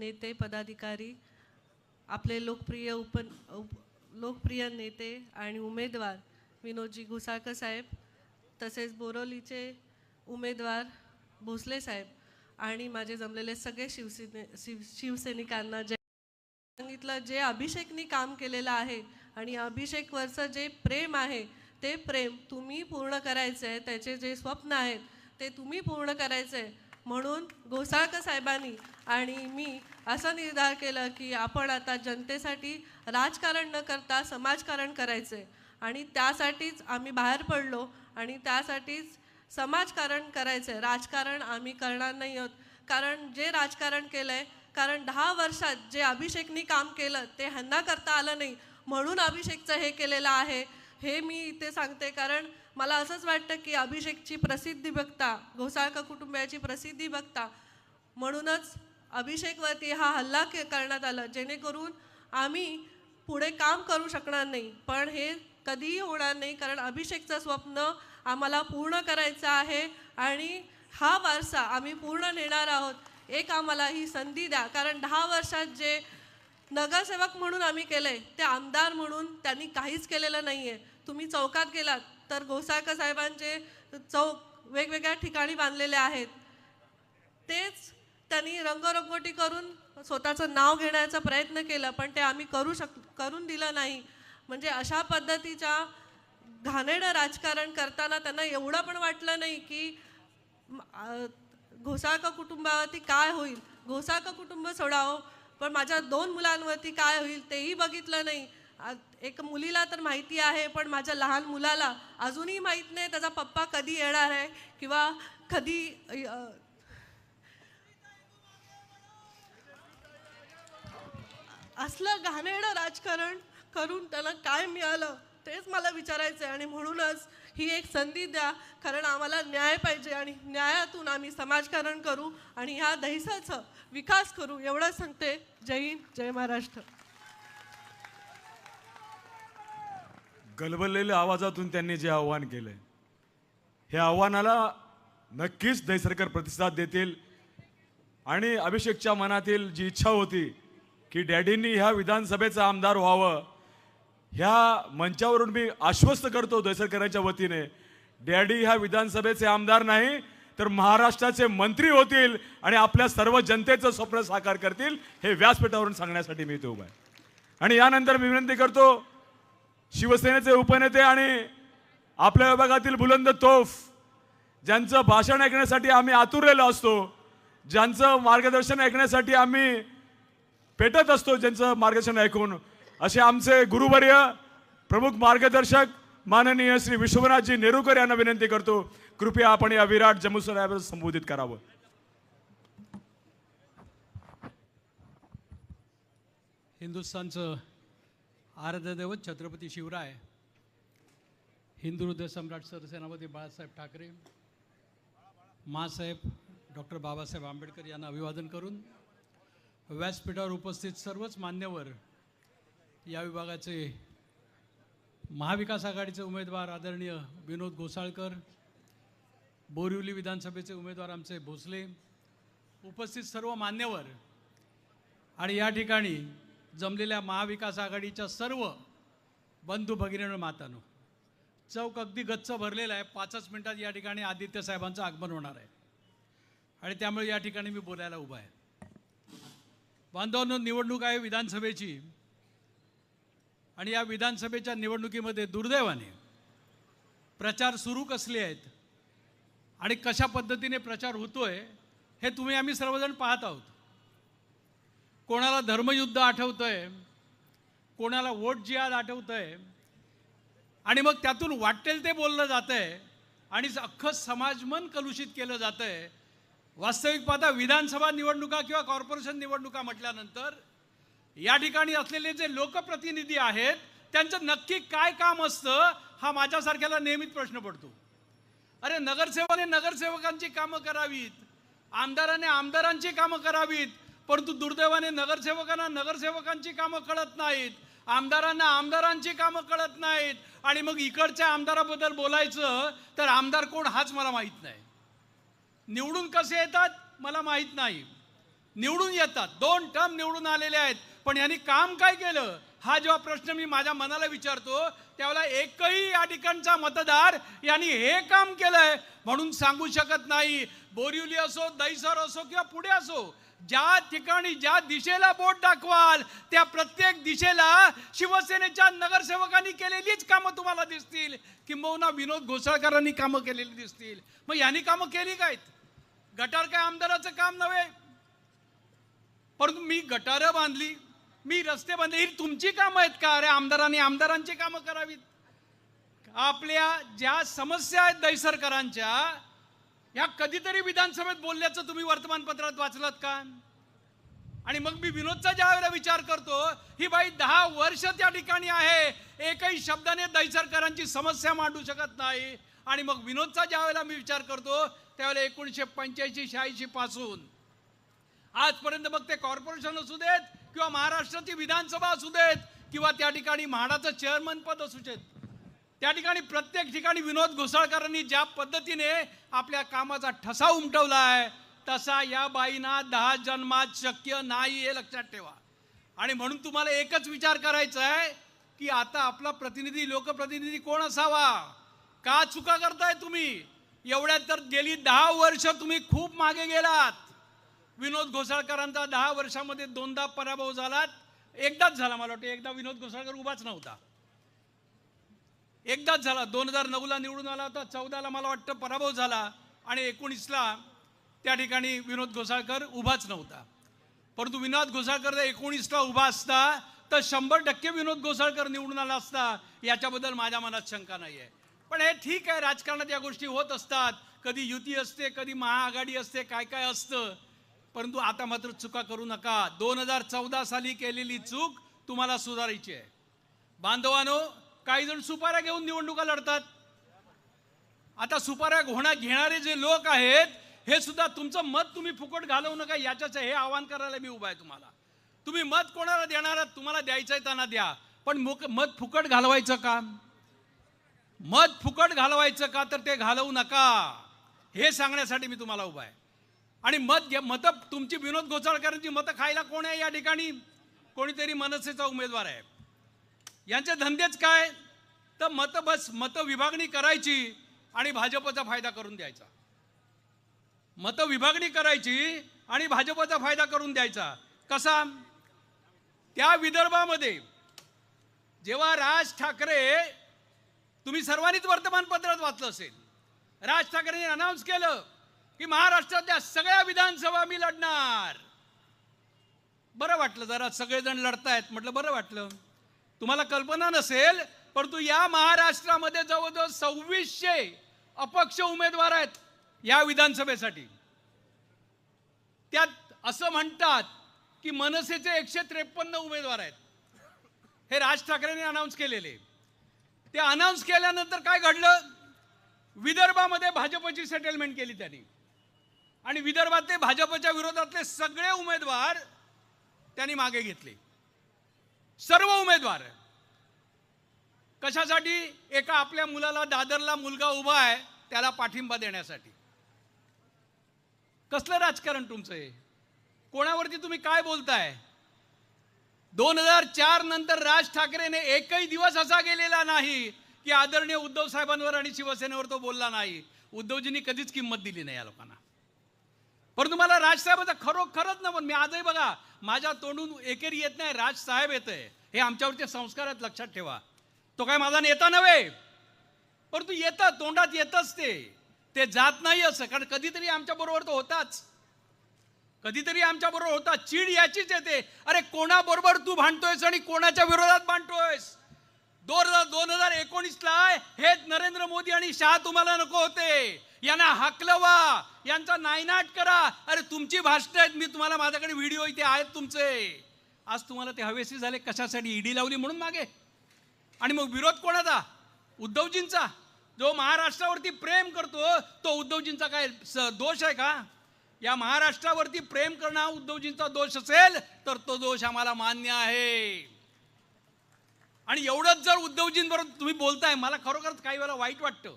नेते पदाधिकारी आपले लोकप्रिय उप उप- लोकप्रिय नेते आणि उमेदवार विनोदजी घुसाकर साहेब तसेच बोरोलीचे उमेदवार भोसले साहेब आणि माझे जमलेले सगळे शिवसेने शिव शिवसैनिकांना जे सांगितलं जे अभिषेकनी काम केलेलं आहे आणि अभिषेकवरचं जे प्रेम आहे ते प्रेम तुम्ही पूर्ण करायचं आहे त्याचे जे स्वप्न आहेत ते तुम्ही पूर्ण करायचं आहे म्हणून गोसाळकर साहेबांनी आणि मी असं निर्धार केलं की आपण आता जनतेसाठी राजकारण न करता समाजकारण करायचं आहे आणि त्यासाठीच आम्ही बाहेर पडलो आणि त्यासाठीच समाजकारण करायचं आहे राजकारण आम्ही करणार नाही आहोत. कारण जे राजकारण केलं आहे कारण दहा वर्षात जे अभिषेकनी काम केलं ते ह्यांना करता आलं नाही. म्हणून अभिषेकचं हे केलेलं आहे. हे मी इथे सांगते कारण मला असंच वाटतं की अभिषेकची प्रसिद्धी बघता घोसाळकर कुटुंबियाची प्रसिद्धी बघता म्हणूनच अभिषेकवरती हा हल्ला के करण्यात आला. जेणेकरून आम्ही पुढे काम करू शकणार नाही. पण हे कधीही होणार नाही कारण अभिषेकचं स्वप्न आम्हाला पूर्ण करायचं आहे आणि हा वारसा आम्ही पूर्ण नेणार आहोत. एक आम्हाला ही संधी द्या. कारण दहा वर्षात जे नगरसेवक म्हणून आम्ही केलंय ते आमदार म्हणून त्यांनी काहीच केलेलं नाही आहे तुम्ही चौकात गेलात तर घोसाळकर साहेबांचे चौक वेगवेगळ्या ठिकाणी बांधलेले आहेत. तेच त्यांनी रंगरंगोटी करून स्वतःचं नाव घेण्याचा प्रयत्न केला पण ते आम्ही करू शक करून दिलं नाही. म्हणजे अशा पद्धतीच्या घाणेडं राजकारण करताना त्यांना एवढं पण वाटलं नाही की घोसाळकर कुटुंबावरती काय होईल. घोसाळकर कुटुंब सोडावं पण माझ्या दोन मुलांवरती काय होईल तेही बघितलं नाही. एक मुलीला तर माहिती आहे पण माझ्या लहान मुलाला अजूनही माहीत नाही त्याचा पप्पा कधी येणार आहे किंवा कधी असलं घाणेरडं राजकारण करून त्याला काय मिळालं तेच मला विचारायचं आहे आणि म्हणूनच ही एक संधी द्या कारण आम्हाला न्याय पाहिजे आणि न्यायातून आम्ही समाजकारण करू आणि ह्या दहिसाचा विकास करू एवढं सांगते. जय हिंद जय महाराष्ट्र. गलबललेल्या आवाजातून त्यांनी जे आव्हान केलंय हे आव्हानाला नक्कीच दहीसरकर प्रतिसाद देतील. आणि अभिषेकच्या मनातील जी इच्छा होती की डॅडींनी ह्या विधानसभेचा आमदार व्हावं ह्या मंचावरून मी आश्वस्त करतो दहीसरकरांच्या वतीने. डॅडी ह्या विधानसभेचे आमदार नाही तर महाराष्ट्राचे मंत्री होतील आणि आपल्या सर्व जनतेचं स्वप्न साकार करतील हे व्यासपीठावरून सांगण्यासाठी मी इथे उभा आहे. आणि यानंतर मी विनंती करतो शिवसेनेचे उपनेते आणि आपल्या विभागातील बुलंद तोफ ज्यांचं भाषण ऐकण्यासाठी आम्ही आतुरलेलो असतो ज्यांचं मार्गदर्शन ऐकण्यासाठी आम्ही पेटत असतो ज्यांचं मार्गदर्शन ऐकून असे आमचे गुरुवर्य प्रमुख मार्गदर्शक माननीय श्री विश्वनाथजी नेरुकर यांना विनंती करतो कृपया आपण या विराट जमुसरायावर संबोधित करावं. हिंदुस्थानचं आराध्य दैवत छत्रपती शिवराय हिंदू हृदय सम्राट सरसेनापती बाळासाहेब ठाकरे मासाहेब डॉक्टर बाबासाहेब आंबेडकर यांना अभिवादन करून व्यासपीठावर उपस्थित सर्वच मान्यवर या विभागाचे महाविकास आघाडीचे उमेदवार आदरणीय विनोद घोसाळकर बोरिवली विधानसभेचे उमेदवार आमचे भोसले उपस्थित सर्व मान्यवर आणि या ठिकाणी जमलेल्या महाविकास आघाडीच्या सर्व बंधू भगिनी मातानो चौक अगदी गच्च भरलेला आहे. पाचच मिनिटात या ठिकाणी आदित्य साहेबांचं आगमन होणार आहे. आणि त्यामुळे या ठिकाणी मी बोलायला उभा आहे. बांधवांनो निवडणूक आहे विधानसभेची. आणि या विधानसभेच्या निवडणुकीमध्ये दुर्दैवाने प्रचार सुरू कसले आहेत आणि कशा पद्धतीने प्रचार होतोय हे तुम्ही आम्ही सर्वजण पाहत आहोत. कोणाला धर्मयुद्ध आठवतंय कोणाला वोट जिहाद आहे आणि मग त्यातून वाटेल ते बोललं जातंय आणि अख्खं समाजमन कलुषित केलं जातंय. वास्तविक पाहता विधानसभा निवडणुका किंवा कॉर्पोरेशन निवडणुका म्हटल्यानंतर या ठिकाणी असलेले जे लोकप्रतिनिधी आहेत त्यांचं नक्की काय काम असतं हा माझ्यासारख्याला नेहमीच प्रश्न पडतो. अरे नगरसेवकाने नगरसेवकांची कामं करावीत. आमदाराने आमदारांची कामं करावीत परंतु दुर्दैवाने नगरसेवकांना नगरसेवकांची कामं कळत नाहीत. आमदारांना आमदारांची कामं कळत नाहीत. आणि मग इकडच्या आमदाराबद्दल बोलायचं तर आमदार कोण हाच मला माहीत नाही. निवडून कसे येतात मला माहीत नाही. निवडून येतात. दोन टर्म निवडून आलेले आहेत. पण यांनी काम काय केलं? हा जेव्हा प्रश्न मी माझ्या मनाला विचारतो त्यावेळेला एकही या ठिकाणचा मतदार यांनी हे काम केलंय. म्हणून सांगू शकत नाही. बोरिवली असो दहिसर असो किंवा पुढे असो ज्या ठिकाणी ज्या दिशेला बोट दाखवाल त्या प्रत्येक दिशेला शिवसेनेच्या नगरसेवकांनी केलेलीच कामं तुम्हाला दिसतील. किंबहुना विनोद घोसाळकरांनी कामं केलेली दिसतील. मग यांनी कामं केली कायत गटार काय आमदाराचं काम नव्हे? परंतु मी गटारं बांधली मी रस्ते बांधले. ही तुमची कामं आहेत का? अरे आमदारांनी आमदारांची कामं करावीत. आपल्या ज्या समस्या आहेत दैसरकरांच्या ह्या कधीतरी विधानसभेत बोलल्याचं तुम्ही वर्तमानपत्रात वाचलात का? आणि मग मी विनोदचा ज्या वेळेला विचार करतो ही बाई दहा वर्ष त्या ठिकाणी आहे. एकही शब्दाने दैसरकरांची समस्या मांडू शकत नाही. आणि मग विनोदचा ज्या वेळेला मी विचार करतो त्यावेळेला एकोणीसशे पंच्याऐंशी शहाऐंशी पासून आजपर्यंत मग ते कॉर्पोरेशन असू देत किंवा महाराष्ट्राची विधानसभा असू देत किंवा त्या ठिकाणी म्हाडाचं चेअरमन पद असू देत. त्या ठिकाणी प्रत्येक ठिकाणी विनोद घोसाळकरांनी ज्या पद्धतीने आपल्या कामाचा ठसा उमटवला आहे तसा या बाईंना दहा जन्मात शक्य नाही हे लक्षात ठेवा. आणि म्हणून तुम्हाला एकच विचार करायचा आहे की आता आपला प्रतिनिधी लोकप्रतिनिधी कोण असावा? का चुका करताय तुम्ही? एवढ्यात तर गेली दहा वर्ष तुम्ही खूप मागे गेलात. विनोद घोसाळकरांचा दहा वर्षामध्ये दोनदा पराभव झाला. एकदाच झाला मला वाटतं. एकदा विनोद घोसाळकर उभाच नव्हता. एकदाच झाला. दोन हजार नऊला निवडून आला होता. चौदाला मला वाटतं पराभव झाला. आणि एकोणीसला त्या ठिकाणी विनोद घोसाळकर उभाच नव्हता. परंतु विनोद घोसाळकर जर एकोणीसला उभा असता तर शंभर टक्के विनोद घोसाळकर निवडून आला असता याच्याबद्दल माझ्या मनात शंका नाही आहे पण हे ठीक आहे. राजकारणात या गोष्टी होत असतात. कधी युती असते कधी महाआघाडी असते काय काय असतं. परंतु आता मात्र चुका करू नका. दोन हजार चौदा साली केलेली चूक तुम्हाला सुधारायची आहे. बांधवानो काही जण सुपाऱ्या घेऊन निवडणुका लढतात. आता सुपाऱ्या घोणा घेणारे जे लोक आहेत हे सुद्धा तुमचं मत तुम्ही फुकट घालवू नका याच्याच हे आवाहन करायला मी उभा आहे तुम्हाला. तुम्ही मत कोणाला देणार आहात तुम्हाला द्यायचं आहे त्यांना द्या. पण मुक मत फुकट घालवायचं का? मत फुकट घालवायचं का? तर ते घालवू नका. हे सांगण्यासाठी मी तुम्हाला उभा आहे. आणि मत घ्या मतं तुमची विनोद घोसाळकरांची मतं खायला कोण आहे या ठिकाणी? कोणीतरी मनसेचा उमेदवार आहे. यांचे धंदेच काय? तर मतं बस मतं विभागणी करायची आणि भाजपचा फायदा करून द्यायचा. मत विभागणी करायची आणि भाजपचा फायदा करून द्यायचा. कसा? त्या विदर्भामध्ये जेव्हा राज ठाकरे तुम्ही सर्वांनीच वर्तमानपत्रात वाचलं असेल. राज ठाकरेंनी अनाऊन्स केलं. की महाराष्ट्रातल्या सगळ्या विधानसभा मी लढणार. बरं वाटलं जरा सगळेजण लढतायत म्हटलं बरं वाटलं. तुम्हाला कल्पना नसेल परंतु या महाराष्ट्रामध्ये जवळजवळ सव्वीसशे अपक्ष उमेदवार आहेत या विधानसभेसाठी. त्यात असं म्हणतात की मनसेचे एकशे त्रेपन्न उमेदवार आहेत. हे राज ठाकरेंनी अनाऊन्स केलेले. ते अनाऊन्स केल्यानंतर काय घडलं? विदर्भामध्ये भाजपची सेटलमेंट केली त्यांनी. आणि विदर्भातले भाजपच्या विरोधातले सगळे उमेदवार त्यांनी मागे घेतले. सर्व उमेदवार. कशासाठी? एका आपल्या मुलाला दादरला मुलगा उभा आहे त्याला पाठिंबा देण्यासाठी. कसलं राजकारण तुमचं हे? कोणावरती तुम्ही काय बोलताय? दोन हजार चार नंतर राज ठाकरेने एकही दिवस असा गेलेला नाही की आदरणीय उद्धव साहेबांवर आणि शिवसेनेवर तो बोलला नाही. उद्धवजींनी कधीच किंमत दिली नाही या लोकांना. परंतु मला राजसाहेबाचा खरोखरच ना पण मी आजही बघा माझ्या तोंडून एकेरी येत नाही राजसाहेब येत. आहे हे आमच्यावरचे संस्कार आहेत लक्षात ठेवा. तो काय माझा नेता नव्हे. परंतु येतं तोंडात येतच ते. ते जात नाही असं कारण कधीतरी आमच्या बरोबर तो होताच. कधीतरी आमच्या बरोबर होता चीड याचीच येते. अरे कोणाबरोबर तू भांडतोयस आणि कोणाच्या विरोधात भांडतोयस? दोन हजार दोन हजार एकोणीसला हेच नरेंद्र मोदी आणि शहा तुम्हाला नको होते. यांना हाकलवा यांचा नायनाट करा. अरे तुमची भाषण आहेत. मी तुम्हाला माझ्याकडे व्हिडिओ इथे आहेत तुमचे. आज तुम्हाला ते हवेसी झाले. कशासाठी? ईडी लावली म्हणून मागे. आणि मग विरोध कोणाचा? उद्धवजींचा. जो महाराष्ट्रावरती प्रेम करतो तो उद्धवजींचा काय दोष आहे का? या महाराष्ट्रावरती प्रेम करणं हा उद्धवजींचा दोष असेल तर तो दोष आम्हाला मान्य आहे. आणि एवढंच जर उद्धवजींबरोबर तुम्ही बोलताय मला खरोखरच काही वेळा वाईट वाटतं.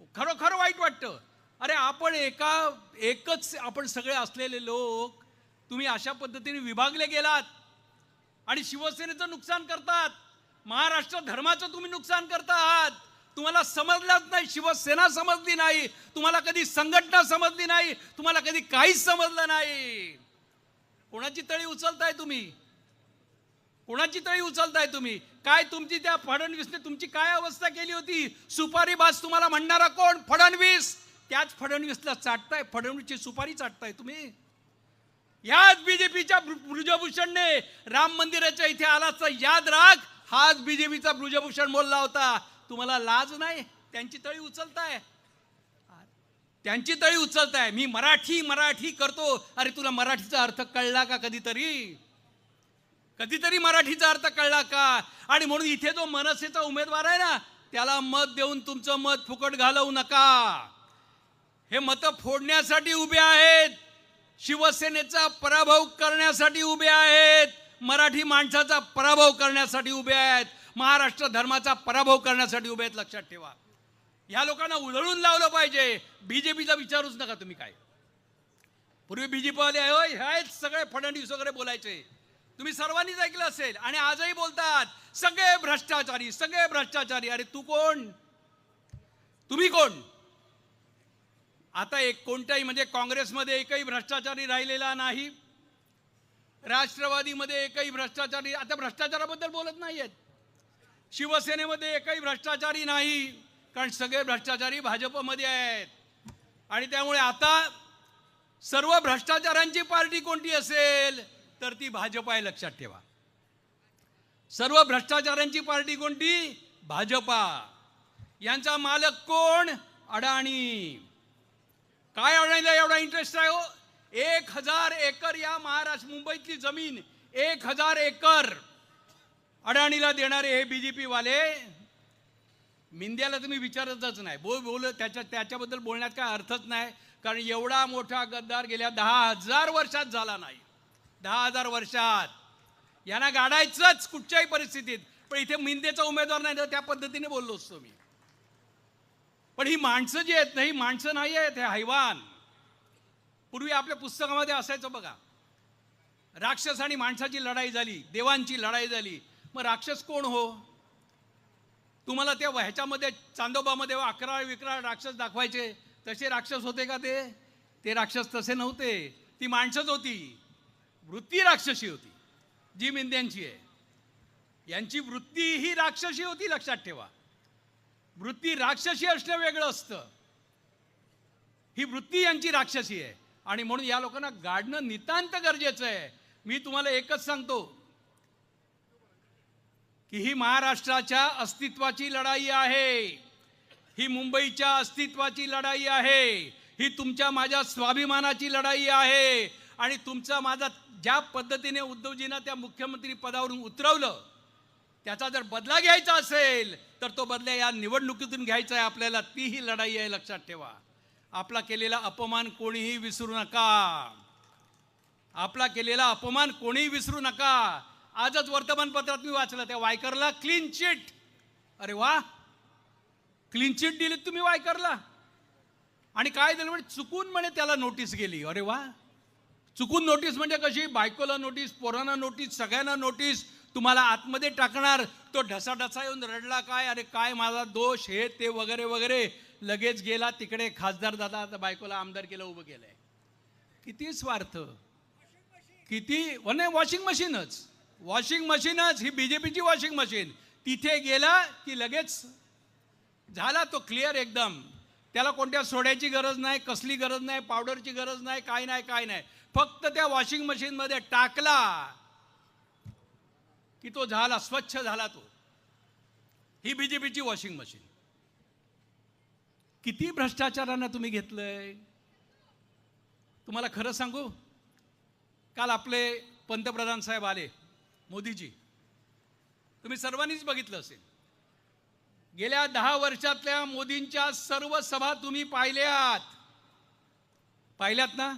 खरोखर वाईट वाटतं. अरे आपण एका एकच आपण सगळे असलेले लोक तुम्ही अशा पद्धतीने विभागले गेलात आणि शिवसेनेचं नुकसान करतात. महाराष्ट्र धर्माचं तुम्ही नुकसान करता आहात तुम्हाला समजलंच नाही शिवसेना समजली नाही तुम्हाला कधी संघटना समजली नाही तुम्हाला कधी काहीच समजलं नाही. कोणाची तळी उचलताय तुम्ही? कोणाची तळी उचलताय तुम्ही? काय तुमची त्या फडणवीसने तुमची काय अवस्था केली होती? सुपारी बाज तुम्हाला म्हणणारा कोण? फडणवीस! त्याच फडणवीसला चाटताय फडणवीसची सुपारी चाटताय तुम्ही. याच बीजेपीच्या ब्रुजभूषणने राम मंदिराच्या इथे आलाचा याद राख हाच बीजेपीचा ब्रुजभूषण बोलला होता. तुम्हाला लाज नाही? त्यांची तळी उचलताय. त्यांची तळी उचलताय. मी मराठी मराठी करतो. अरे तुला मराठीचा अर्थ कळला का कधीतरी? कधीतरी मराठीचा अर्थ कळला का? आणि म्हणून इथे जो मनसेचा उमेदवार आहे ना त्याला मत देऊन तुमचं मत फुकट घालवू नका. हे मत फोडण्यासाठी उभे आहेत. शिवसेनेचा पराभव करण्यासाठी उभे आहेत. मराठी माणसाचा पराभव करण्यासाठी उभे आहेत. महाराष्ट्र धर्माचा पराभव करण्यासाठी उभे आहेत लक्षात ठेवा. ह्या लोकांना उधळून लावलं पाहिजे. बीजेपीचा विचारूच नका तुम्ही काय. पूर्वी बीजेपी वाले होय हेच सगळे फडणवीस वगैरे बोलायचे. तुम्ही सर्वांनीच ऐकलं असेल आणि आजही बोलतात सगळे भ्रष्टाचारी सगळे भ्रष्टाचारी. अरे तू कोण? तुम्ही कोण? आता एक कोणत्याही म्हणजे काँग्रेसमध्ये एकही भ्रष्टाचारी राहिलेला नाही. राष्ट्रवादीमध्ये एकही भ्रष्टाचारी आता भ्रष्टाचाराबद्दल बोलत नाही आहेत शिवसेनेमध्ये एकही भ्रष्टाचारी नाही कारण सगळे भ्रष्टाचारी भाजपमध्ये आहेत. आणि त्यामुळे आता सर्व भ्रष्टाचारांची पार्टी कोणती असेल? तर ती भाजप आहे लक्षात ठेवा. सर्व भ्रष्टाचारांची पार्टी कोणती? भाजपा. यांचा मालक कोण? अडाणी. काय अडाणीला एवढा इंटरेस्ट आहे हो. एक हजार एकर या महाराष्ट्र मुंबईतली जमीन एक हजार एकर. अडाणीला देणारे हे बीजेपी वाले मिंद्याला तुम्ही विचारतच नाही. बोल बोल त्याच्या त्याच्याबद्दल बोलण्यात काय अर्थच नाही. कारण एवढा मोठा गद्दार गेल्या दहा हजार वर्षात झाला नाही. दहा हजार वर्षात. यांना गाडायचंच कुठच्याही परिस्थितीत. पण इथे मिंदेचा उमेदवार नाही तर त्या पद्धतीने बोललो असतो मी. पण ही माणसं जी आहेत ना ही माणसं नाही आहेत हे हैवान. पूर्वी आपल्या पुस्तकामध्ये असायचं बघा. राक्षस आणि माणसाची लढाई झाली देवांची लढाई झाली. मग राक्षस कोण हो? तुम्हाला त्या ह्याच्यामध्ये चांदोबामध्ये अकरा विकरा राक्षस दाखवायचे. तसे राक्षस होते का ते? ते राक्षस तसे नव्हते. ती माणसंच होती. वृत्ती राक्षसी होती. जी मिंद्यांची आहे. यांची वृत्ती ही राक्षसी होती लक्षात ठेवा. वृत्ती राक्षसी असणं वेगळं असतं. ही वृत्ती यांची राक्षसी आहे. आणि म्हणून या लोकांना गाडणं नितांत गरजेचं आहे. मी तुम्हाला एकच सांगतो. की ही महाराष्ट्राच्या अस्तित्वाची लढाई आहे. ही मुंबईच्या अस्तित्वाची लढाई आहे. ही तुमच्या माझ्या स्वाभिमानाची लढाई आहे. आणि तुमचा माझा ज्या पद्धतीने उद्धवजींना त्या मुख्यमंत्री पदावरून उतरवलं त्याचा जर बदला घ्यायचा असेल तर तो बदला या निवडणुकीतून घ्यायचा आहे आपल्याला. तीही लढाई आहे लक्षात ठेवा. आपला केलेला अपमान कोणीही विसरू नका. आपला केलेला अपमान कोणीही विसरू नका. आजच वर्तमानपत्रात मी वाचलं त्या वायकरला क्लीन चिट अरे वा! क्लीन चिट दिली तुम्ही वायकरला. आणि काय झालं म्हणजे चुकून म्हणे त्याला नोटीस गेली. अरे वा! चुकून नोटीस म्हणजे कशी? बायकोला नोटीस पोरांना नोटीस सगळ्यांना नोटीस तुम्हाला आतमध्ये टाकणार. तो ढसाढसा येऊन रडला काय? अरे काय माझा दोष? हे ते वगैरे वगैरे. लगेच गेला तिकडे खासदार दादा आता बायकोला आमदार केलं उभं केलंय. किती स्वार्थ. किती नाही वॉशिंग मशीनच. वॉशिंग मशीनच ही बीजेपीची वॉशिंग मशीन. तिथे गेला की लगेच झाला तो क्लिअर एकदम. त्याला कोणत्या सोड्याची गरज नाही कसली गरज नाही पावडरची गरज नाही काय नाही काय नाही. फक्त त्या वॉशिंग मशीनमध्ये टाकला की तो झाला स्वच्छ झाला तो. ही बीजेपीची वॉशिंग मशीन. किती भ्रष्टाचारांना तुम्ही घेतलंय? तुम्हाला खरं सांगू? काल आपले पंतप्रधान साहेब आले मोदीजी. तुम्ही सर्वांनीच बघितलं असेल. गेल्या दहा वर्षातल्या मोदींच्या सर्व सभा तुम्ही पाहिल्यात. पाहिल्यात ना?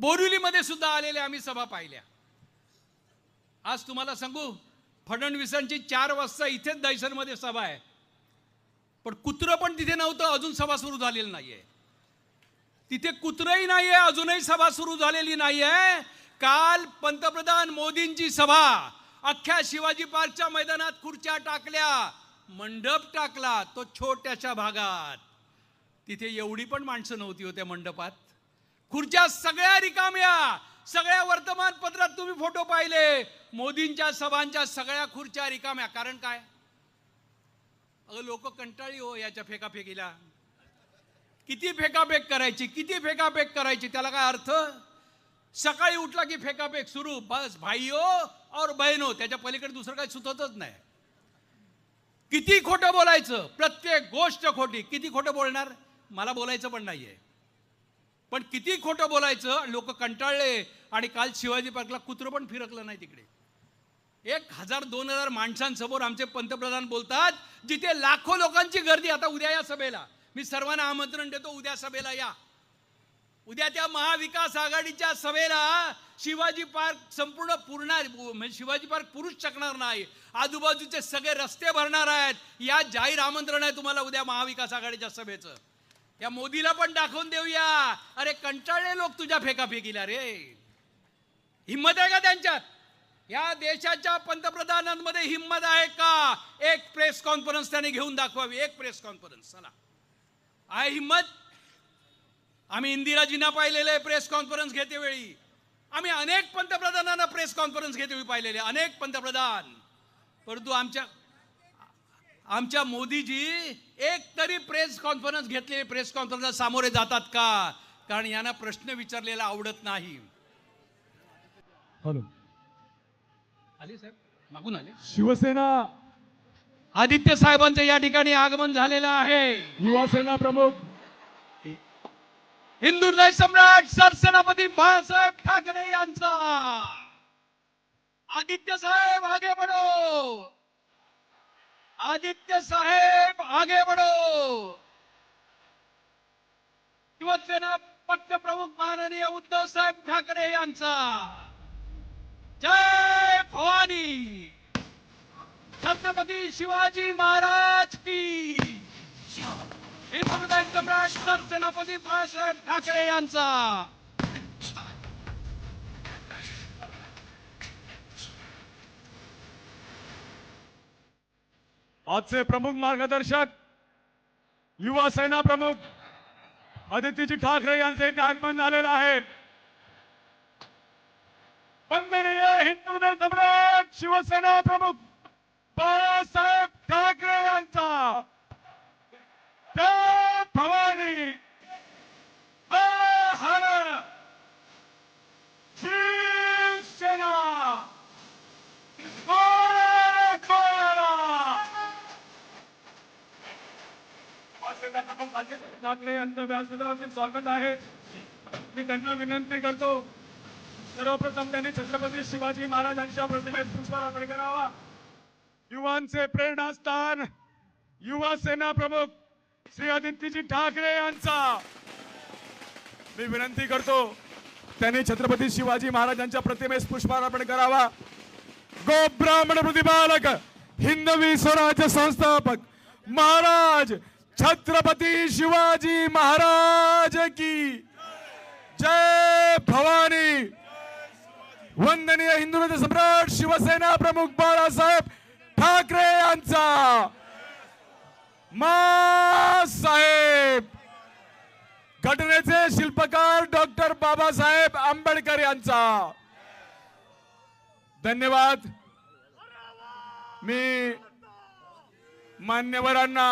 बोरिवलीमध्ये सुद्धा आलेल्या आम्ही सभा पाहिल्या. आज तुम्हाला सांगू फडणवीसांची चार वाजता इथेच दैसरमध्ये सभा आहे. पण कुत्रं पण तिथे नव्हतं अजून सभा सुरू झालेली नाहीये. तिथे कुत्रही नाहीये अजूनही सभा सुरू झालेली नाहीये. काल पंतप्रधान मोदींची सभा अख्ख्या शिवाजी पार्कच्या मैदानात खुर्च्या टाकल्या मंडप टाकला तो छोट्याशा भागात. तिथे एवढी पण माणसं नव्हती होत्या मंडपात. खुर्च्या सगळ्या रिकाम्या. सगळ्या वर्तमानपत्रात तुम्ही फोटो पाहिले. मोदींच्या सभांच्या सगळ्या खुर्च्या रिकाम्या. कारण काय? अगं लोक कंटाळी हो याच्या फेकाफेकीला. किती फेकाफेक करायची? किती फेकाफेक करायची? त्याला काय अर्थ? सकाळी उठला की फेकाफेक सुरू. बस भाईयो और बहिनो त्याच्या पलीकडे दुसरं काही सुचतच नाही. किती खोटं बोलायचं? प्रत्येक गोष्ट खोटी. किती खोटं बोलणार? मला बोलायचं पण नाहीये. पण किती खोटं बोलायचं लोक कंटाळले आणि काल शिवाजी पार्कला कुत्रं पण फिरकलं नाही तिकडे. एक हजार दोन हजार माणसांसमोर आमचे पंतप्रधान बोलतात जिथे लाखो लोकांची गर्दी आता उद्या या सभेला. मी सर्वांना आमंत्रण देतो उद्या सभेला या. उद्या त्या महाविकास आघाडीच्या सभेला शिवाजी पार्क संपूर्ण पूर्ण म्हणजे शिवाजी पार्क पुरुष शकणार नाही. आजूबाजूचे सगळे रस्ते भरणार आहेत. या जाहीर आमंत्रण आहे तुम्हाला उद्या महाविकास आघाडीच्या सभेचं. या मोदीला पण दाखवून देऊया. अरे कंटाळले लोक तुझ्या फेकाफेकीला रे. हिंमत आहे का त्यांच्यात? या देशाच्या पंतप्रधानांमध्ये हिंमत आहे का? एक प्रेस कॉन्फरन्स त्याने घेऊन दाखवावी. एक प्रेस कॉन्फरन्स चला. आहे हिंमत? आम्ही इंदिराजींना पाहिलेलं आहे प्रेस कॉन्फरन्स घेते वेळी. आम्ही अनेक पंतप्रधानांना प्रेस कॉन्फरन्स घेते वेळी पाहिलेले. अनेक पंतप्रधान. परंतु आमच्या आमच्या मोदीजी एक तरी प्रेस कॉन्फरन्स घेतलेली प्रेस कॉन्फरन्सला सामोरे जातात का? कारण यांना प्रश्न विचारलेला आवडत नाही. हॅलो. आले साहेब? मागून आले? शिवसेना आदित्य साहेबांचं या ठिकाणी आगमन झालेलं आहे. युवा सेना प्रमुख हिंदुर्दय सम्राट सरसेनापती बाळासाहेब ठाकरे यांचा. आदित्य साहेब आगे बढो. आदित्य साहेब आगे बढो। शिवसेना पक्ष प्रमुख माननीय उद्धव साहेब ठाकरे यांचा। जय भवानी। छत्रपती शिवाजी महाराज की। हिंदुदय सम्राट सेनापती बाळासाहेब ठाकरे यांचा। आजचे प्रमुख मार्गदर्शक युवा सेना प्रमुख आदित्यजी ठाकरे यांचे इथे आगमन झालेलं आहे. हिंदू सम्राट शिवसेना प्रमुख बाळासाहेब ठाकरे यांचा. त्या भवानी जय हर शिवसेना गोळा गोळा ठाकरे यांचं व्यासपीठावरती स्वागत आहे मी त्यांना विनंती करतो सर्वप्रथम त्यांनी छत्रपती शिवाजी महाराजांच्या प्रतिमेत पुष्पार्पण करावा युवांचे प्रेरणास्थान युवा सेना प्रमुख श्री आदित्यजी ठाकरे यांचा मी विनंती करतो त्यांनी छत्रपती शिवाजी महाराजांच्या प्रतिमेस पुष्पार्पण करावा. गो ब्राह्मण प्रतिपालक हिंदवी स्वराज्य संस्थापक महाराज छत्रपती शिवाजी महाराज की। जय भवानी। वंदनीय हिंदू सम्राट शिवसेना प्रमुख बाळासाहेब ठाकरे यांचा। मा साहेब। घटनेचे शिल्पकार डॉक्टर बाबासाहेब आंबेडकर यांचा। धन्यवाद। मी मान्यवरांना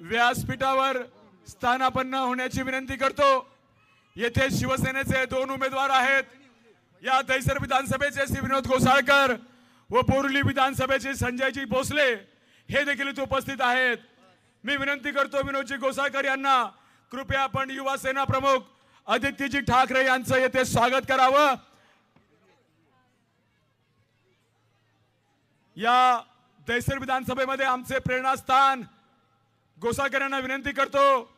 व्यासपीठावर स्थानापन्न होण्याची विनंती करतो. येथे शिवसेनेचे दोन उमेदवार आहेत. या दैसर विधानसभेचे श्री विनोद घोसाळकर व बोरुली विधानसभेचे संजयजी भोसले हे देखील इथे उपस्थित आहेत. मी विनंती करतो विनोदजी घोसाळकर यांना कृपया आपण युवा सेना प्रमुख आदित्यजी ठाकरे यांचं येथे स्वागत करावं. या दैसर विधानसभेमध्ये आमचे प्रेरणास्थान गोसाकरांना विनंती करतो.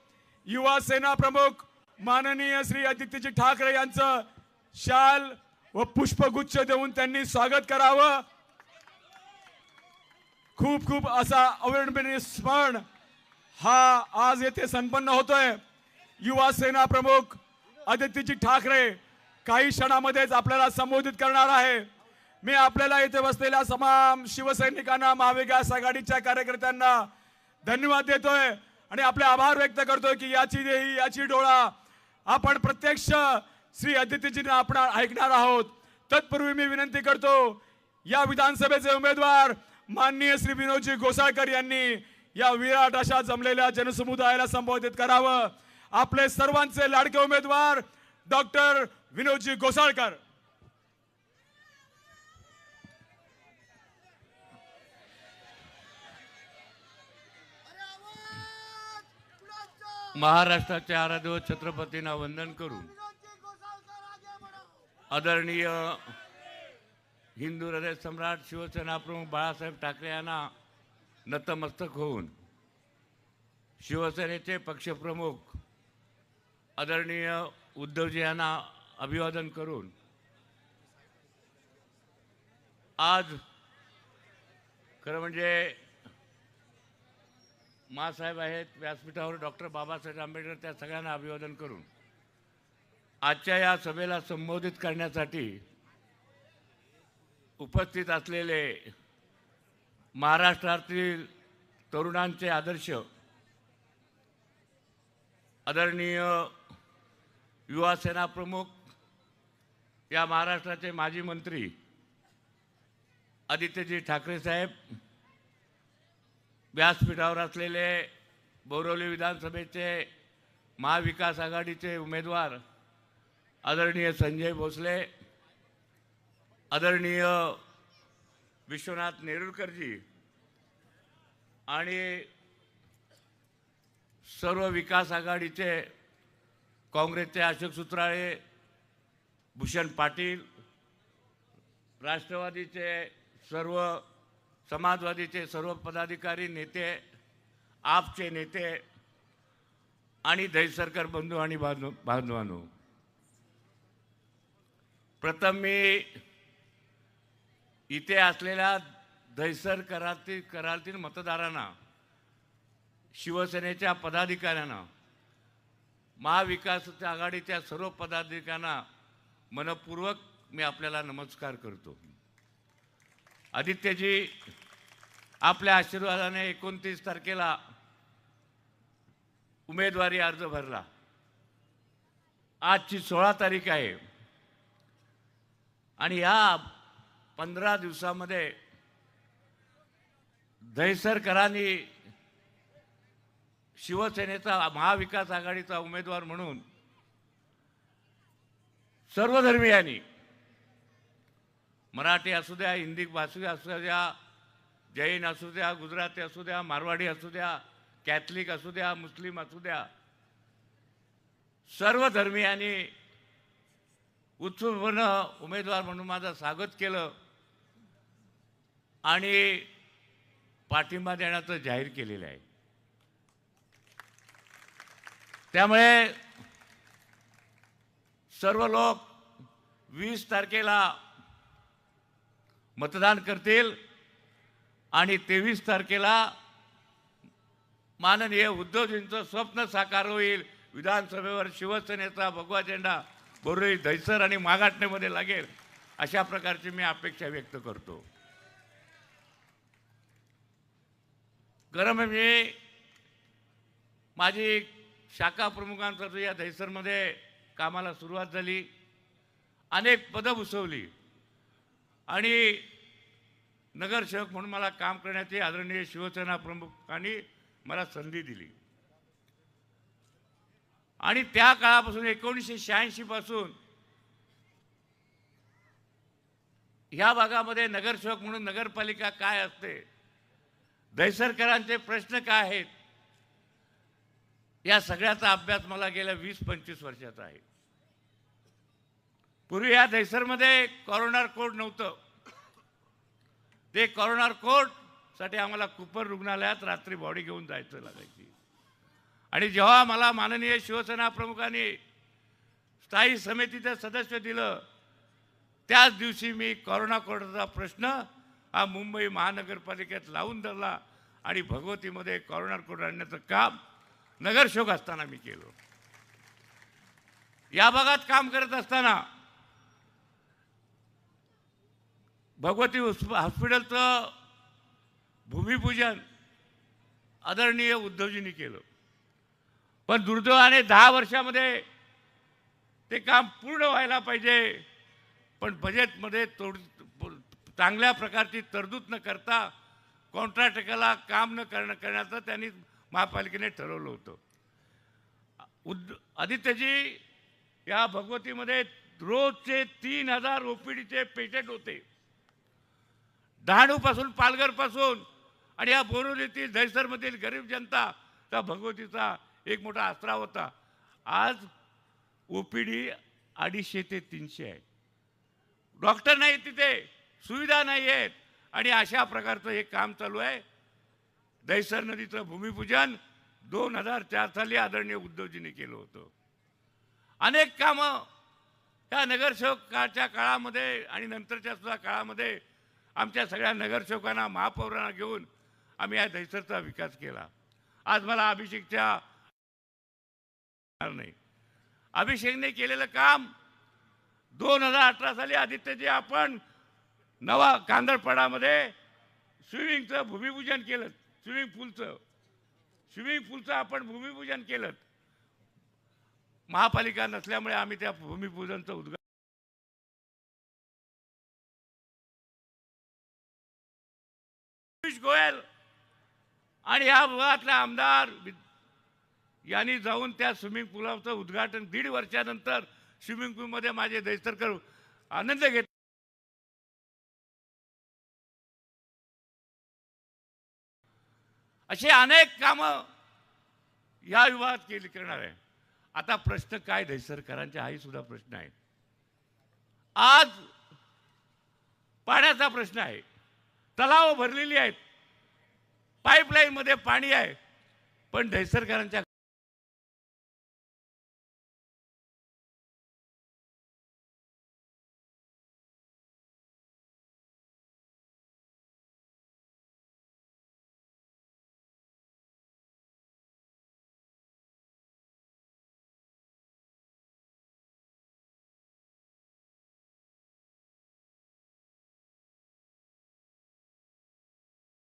युवा सेना प्रमुख माननीय श्री आदित्यजी ठाकरे यांचं शाल व पुष्पगुच्छ देऊन त्यांनी स्वागत करावं. खूप खूप असा अविरंभनीय स्मरण हा आज येथे संपन्न होतोय. युवा सेना प्रमुख आदित्यजी ठाकरे काही क्षणामध्येच आपल्याला संबोधित करणार आहे. मी आपल्याला इथे बसलेल्या समाम शिवसैनिकांना महाविकास आघाडीच्या कार्यकर्त्यांना धन्यवाद देतोय आणि आपले आभार व्यक्त करतोय की याची देही याची डोळा आपण प्रत्यक्ष श्री अदितीजींना आपण ऐकणार आहोत. तत्पूर्वी मी विनंती करतो या विधानसभेचे उमेदवार माननीय श्री विनोदजी घोसाळकर यांनी या विराट अशा जमलेल्या जनसमुदायाला संबोधित करावं. आपले सर्वांचे लाडके उमेदवार डॉक्टर विनोदजी घोसाळकर महाराष्ट्राचे आराध्य छत्रपतींना वंदन करून आदरणीय हिंदू हृदय सम्राट शिवसेना प्रमुख बाळासाहेब ठाकरे यांना नतमस्तक होऊन शिवसेनेचे पक्षप्रमुख आदरणीय उद्धवजी यांना अभिवादन करून आज खरं म्हणजे मासाहेब आहेत व्यासपीठावर डॉक्टर बाबासाहेब आंबेडकर त्या सगळ्यांना अभिवादन करून आजच्या या सभेला संबोधित करण्यासाठी उपस्थित असलेले महाराष्ट्रातील तरुणांचे आदर्श आदरणीय युवासेना प्रमुख या महाराष्ट्राचे माजी मंत्री आदित्यजी ठाकरे साहेब व्यासपीठावर असलेले बोरवली विधानसभेचे महाविकास आघाडीचे उमेदवार आदरणीय संजय भोसले आदरणीय विश्वनाथ नेरुरकरजी आणि सर्व विकास आघाडीचे काँग्रेसचे अशोक सुत्राळे भूषण पाटील राष्ट्रवादीचे सर्व समाजवादीचे सर्व पदाधिकारी नेते आपचे नेते आणि दहीसरकर बंधू आणि बांधव बांधवांनो. प्रथम मी इथे असलेल्या दहिसर करातील करातील मतदारांना शिवसेनेच्या पदाधिकाऱ्यांना महाविकास आघाडीच्या सर्व पदाधिकाऱ्यांना मनपूर्वक मी आपल्याला नमस्कार करतो. आदित्यजी आपल्या आशीर्वादाने एकोणतीस तारखेला उमेदवारी अर्ज भरला. आजची सोळा तारीख आहे. आणि या पंधरा दिवसामध्ये दहिसरकरांनी शिवसेनेचा महाविकास आघाडीचा उमेदवार म्हणून सर्वधर्मियांनी मराठी असू द्या हिंदी भाषी असू द्या जैन असू द्या गुजराती असू द्या मारवाडी असू द्या कॅथलिक असू द्या मुस्लिम असू द्या सर्व धर्मियांनी उत्सुकपणे उमेदवार म्हणून माझं स्वागत केलं आणि पाठिंबा देण्याचं जाहीर केलेलं आहे. त्यामुळे सर्व लोक वीस तारखेला मतदान करतील. आणि तेवीस तारखेला माननीय उद्धवजींचं स्वप्न साकार होईल. विधानसभेवर शिवसेनेचा भगवा झेंडा बोरळी दहिसर आणि मागाटणेमध्ये लागेल अशा प्रकारची मी अपेक्षा व्यक्त करतो. खरं म्हणजे माझी शाखा प्रमुखांसाठी या दहिसरमध्ये कामाला सुरुवात झाली अनेक पदं भुसवली. आणि नगरसेवक म्हणून मला काम करण्याची आदरणीय शिवसेना प्रमुखांनी मला संधी दिली. आणि त्या काळापासून एकोणीसशे शहाऐंशी पासून ह्या भागामध्ये नगरसेवक म्हणून नगरपालिका काय असते दहिसरकरांचे प्रश्न काय आहेत या सगळ्याचा अभ्यास मला गेल्या वीस पंचवीस वर्षाचा आहे. पूर्वी या दहिसरमध्ये कॉरोनार कोड नव्हतं. ते कॉरोनार कोर्टसाठी आम्हाला कुपर रुग्णालयात रात्री बॉडी घेऊन जायचं लागायची. आणि जेव्हा मला माननीय शिवसेना प्रमुखांनी स्थायी समितीचं सदस्य दिलं त्याच दिवशी मी कोरोना कोर्टाचा प्रश्न हा मुंबई महानगरपालिकेत लावून धरला आणि भगवतीमध्ये कोरोना कोर्ट आणण्याचं काम नगरशोक असताना मी केलं. या भागात काम करत असताना भगवती हॉस्पिटलचं भूमिपूजन आदरणीय उद्धवजींनी केलं. पण दुर्दैवाने दहा वर्षामध्ये ते काम पूर्ण व्हायला पाहिजे पण बजेटमध्ये तोड चांगल्या प्रकारची तरतूद न करता कॉन्ट्रॅक्टरला काम न करणं करण्याचं त्यांनी महापालिकेने ठरवलं होतं. उद् आदित्यजी या भगवतीमध्ये रोजचे तीन हजार ओपीडीचे पेशंट होते. डहाणूपासून पालघरपासून. आणि या बोरिवलीतील दहिसरमधील गरीब जनता त्या भगवतीचा एक मोठा आसरा होता. आज ओ पी डी अडीचशे ते तीनशे आहे डॉक्टर नाही तिथे सुविधा नाही आहेत आणि अशा प्रकारचं हे काम चालू आहे. दहिसर नदीचं भूमिपूजन दोन हजार चार साली आदरणीय उद्धवजींनी केलं होतं. अनेक कामं त्या नगरसेवकाच्या काळामध्ये आणि नंतरच्या सुद्धा काळामध्ये आमच्या सगळ्या नगरसेवकांना महापौरांना घेऊन आम्ही या दहिसरचा विकास केला. आज मला अभिषेकच्या नाही. अभिषेकने केलेलं काम दोन हजार अठरा साली आदित्यजी आपण नवा कांदळपडामध्ये स्विमिंगचं भूमिपूजन केलं स्विमिंग पूलचं. स्विमिंग पूलचं आपण भूमिपूजन केलं. महापालिका नसल्यामुळे आम्ही त्या भूमिपूजनचं उद्घाटन पियुष गोयल आणि या भागातला आमदार यांनी जाऊन त्या स्विमिंग पूलाचं उद्घाटन दीड वर्षानंतर स्विमिंग पूलमध्ये माझे दैसरकर आनंद घेत असे अनेक कामं या विभागात केली करणार आहे. आता प्रश्न काय दहिसरकरांचा हाही सुद्धा प्रश्न आहे. आज पाण्याचा प्रश्न आहे. तलाव भरलेली आहेत. पाईपलाईनमध्ये पाणी आहे. पण दहिसरकरांच्या